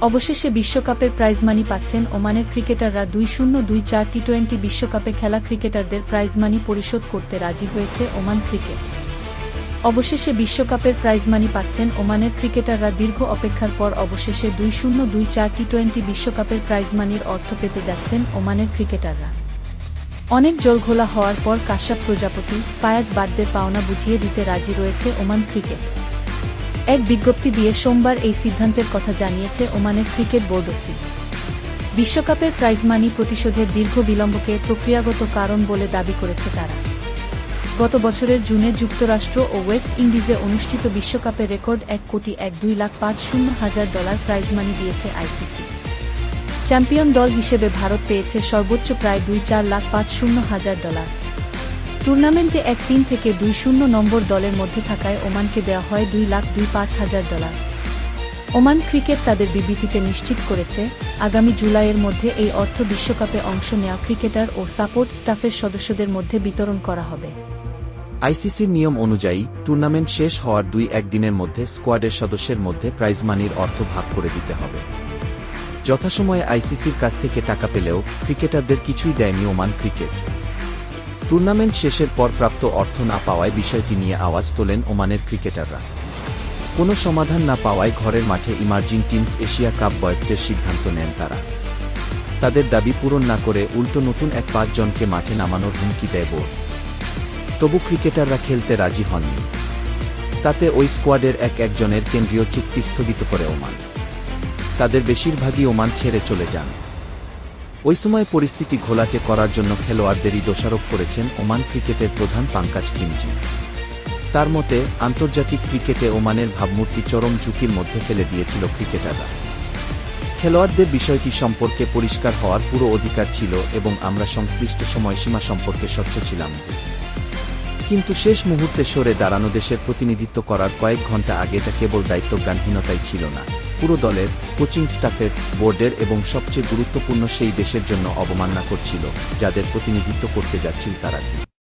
অবশেষে বিশ্বকাপের প্রাইজমানি পাচ্ছেন ওমানের ক্রিকেটাররা দুই শূন্য দুই চার টি টোয়েন্টি বিশ্বকাপে খেলা ক্রিকেটারদের প্রাইজমানি পরিশোধ করতে রাজি হয়েছে ওমান ক্রিকেট। অবশেষে বিশ্বকাপের প্রাইজমানি পাচ্ছেন ওমানের ক্রিকেটাররা দীর্ঘ অপেক্ষার পর অবশেষে দুই শূন্য দুই চার টি টোয়েন্টি বিশ্বকাপের প্রাইজমানির অর্থ পেতে যাচ্ছেন ওমানের ক্রিকেটাররা। অনেক জলঘোলা হওয়ার পর কাশ্যপ প্রজাপতি ফায়াজ বার্দের পাওনা বুঝিয়ে দিতে রাজি রয়েছে ওমান ক্রিকেট। এক বিজ্ঞপ্তি দিয়ে সোমবার এই সিদ্ধান্তের কথা জানিয়েছে ওমানের ক্রিকেট বোর্ডসি বিশ্বকাপের প্রাইজমানি প্রতিশোধের দীর্ঘ বিলম্বকে প্রক্রিয়াগত কারণ বলে দাবি করেছে তারা। গত বছরের জুনে যুক্তরাষ্ট্র ও ওয়েস্ট ইন্ডিজে অনুষ্ঠিত বিশ্বকাপে রেকর্ড এক কোটি এক দুই লাখ পাঁচ শূন্য হাজার ডলার প্রাইজমানি দিয়েছে আইসিসি। চ্যাম্পিয়ন দল হিসেবে ভারত পেয়েছে সর্বোচ্চ প্রায় দুই চার লাখ পাঁচ শূন্য হাজার ডলার। টুর্নামেন্টে এক তিন থেকে দুই শূন্য নম্বর দলের মধ্যে থাকায় ওমানকে দেওয়া হয় দুই লাখ দুই পাঁচ হাজার ডলার। ওমান ক্রিকেট তাদের বিবৃতিতে নিশ্চিত করেছে, আগামী জুলাইয়ের মধ্যে এই অর্থ বিশ্বকাপে অংশ নেওয়া ক্রিকেটার ও সাপোর্ট স্টাফের সদস্যদের মধ্যে বিতরণ করা হবে। আইসিসির নিয়ম অনুযায়ী, টুর্নামেন্ট শেষ হওয়ার দুই একদিনের মধ্যে স্কোয়াডের সদস্যের মধ্যে প্রাইজ মানির অর্থ ভাগ করে দিতে হবে। যথাসময়ে আইসিসির কাছ থেকে টাকা পেলেও ক্রিকেটারদের কিছুই দেয়নি ওমান ক্রিকেট। টুর্নামেন্ট শেষের পর প্রাপ্ত অর্থ না পাওয়ায় বিষয়টি নিয়ে আওয়াজ তোলেন ওমানের ক্রিকেটাররা। কোনো সমাধান না পাওয়ায় ঘরের মাঠে ইমার্জিং টিমস এশিয়া কাপ বয়কটের সিদ্ধান্ত নেন তারা। তাদের দাবি পূরণ না করে উল্টো নতুন এক পাঁচজনকে মাঠে নামানোর হুমকি দেয় বোর্ড। তবু ক্রিকেটাররা খেলতে রাজি হননি। তাতে ওই স্কোয়াডের এক একজনের কেন্দ্রীয় চুক্তি স্থগিত করে ওমান। তাদের বেশিরভাগই ওমান ছেড়ে চলে যান। ওই সময় পরিস্থিতি ঘোলাকে করার জন্য খেলোয়াড়দেরই দোষারোপ করেছেন ওমান ক্রিকেটের প্রধান পাঙ্কাজ কিমজি। তার মতে, আন্তর্জাতিক ক্রিকেটে ওমানের ভাবমূর্তি চরম ঝুঁকির মধ্যে ফেলে দিয়েছিল ক্রিকেটাররা। খেলোয়াড়দের বিষয়টি সম্পর্কে পরিষ্কার হওয়ার পুরো অধিকার ছিল এবং আমরা সংশ্লিষ্ট সময়সীমা সম্পর্কে স্বচ্ছ ছিলাম। কিন্তু শেষ মুহূর্তে সরে দাঁড়ানো দেশের প্রতিনিধিত্ব করার কয়েক ঘণ্টা আগে তা কেবল দায়িত্বজ্ঞানহীনতাই ছিল না। পুরো দলের, কোচিং স্টাফের, বোর্ডের এবং সবচেয়ে গুরুত্বপূর্ণ সেই দেশের জন্য অবমাননা করছিল যাদের প্রতিনিধিত্ব করতে যাচ্ছিল তারা।